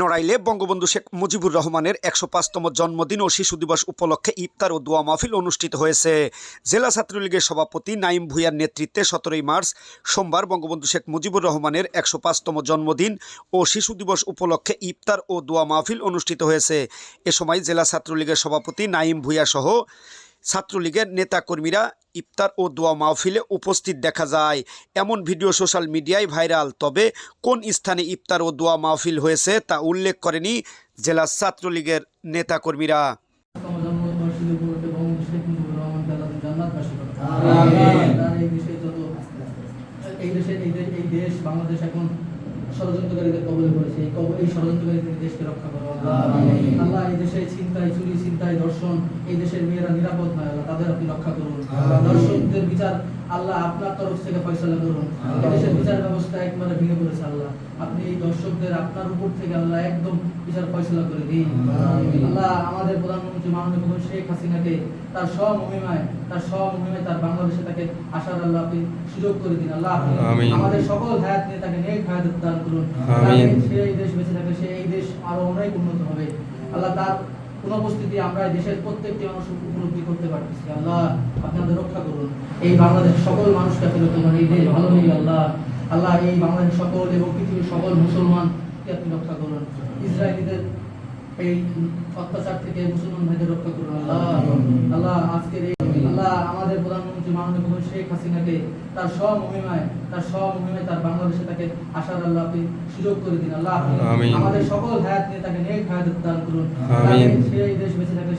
নড়াইলে বঙ্গবন্ধু শেখ মুজিবুর রহমানের একশো পাঁচতম জন্মদিন ও শিশু দিবস উপলক্ষে ইফতার ও দোয়া মাহফিল অনুষ্ঠিত হয়েছে। জেলা ছাত্রলীগের সভাপতি নাইম ভুইয়ার নেতৃত্বে সতেরোই মার্চ সোমবার বঙ্গবন্ধু শেখ মুজিবুর রহমানের একশো পাঁচতম জন্মদিন ও শিশু দিবস উপলক্ষে ইফতার ও দোয়া মাহফিল অনুষ্ঠিত হয়েছে। এ সময় জেলা ছাত্রলীগের সভাপতি নাইম ভুইয়া সহ ছাত্রলীগের নেতাকর্মীরা ইফতার ও দোয়া মাহফিলে উপস্থিত দেখা যায়। এমন ভিডিও সোশ্যাল মিডিয়ায় ভাইরাল। তবে কোন স্থানে ইফতার ও দোয়া মাহফিল হয়েছে তা উল্লেখ করেনি জেলা ছাত্রলীগের নেতাকর্মীরা। ষড়যন্ত্রকারীদের কবলে পড়েছে এই এই দেশকে রক্ষা করো আল্লাহ এই দেশে ছিনতাই চুরি ছিনতাই ধর্ষণ এই দেশের মেয়েরা নিরাপদ নয় আল্লাহ তাদের আপনি রক্ষা করুন। দর্শকদের বিচার আল্লাহ আপনার তরফ থেকে ফয়সালা করুন। দেশের বিচার ব্যবস্থা একবারে ভেঙে পড়েছে আল্লাহ। আপনি এই দর্শকদের আপনার উপর থেকে আল্লাহ একদম বিচার ফয়সালা করে দিন। আল্লাহ আমাদের প্রধানমন্ত্রী মাননীয় বেগম শেখ হাসিনাকে তার সব মহিমায় তার সব মহিমায় তার বাংলাদেশে তাকে আসার আল্লাহ আপনি সুযোগ করে দিন। আল্লাহ আমাদের সকল হায়াত নিয়ে তাকে নেক হায়াত দান করুন। সে এই দেশ বেঁচে থাকে সে এই দেশ আরও অনেক উন্নত হবে। আল্লাহ তার অনুপস্থিতি আমরা দেশের প্রত্যেকটি মানুষ উপলব্ধি করতে পারতেছি। আল্লাহ, আপনাদের রক্ষা করুন। এই বাংলাদেশ সকল মানুষকে আপনি রক্ষা এই দেশ ভালো নেই আল্লাহ। আল্লাহ, এই বাংলাদেশ সকল এবং পৃথিবীর সকল মুসলমানকে আপনি রক্ষা করুন। ইসরায়েলিদের এই অত্যাচার থেকে মুসলমান ভাইদের রক্ষা করুন, আল্লাহ। আল্লাহ, আজকের আল্লাহ আমাদের প্রধানমন্ত্রী মাননীয় প্রধান শেখ হাসিনাকে তার সব মহিমায় তার সব মহিমায় তার বাংলাদেশে তাকে আসার আল্লাহ আপনি সুযোগ করে দিন। আল্লাহ আমাদের সকল হায়াত নিয়ে তাকে নেক হায়াত দান করুন। আমিন। তাকে সে এই দেশ বেঁচে থাকে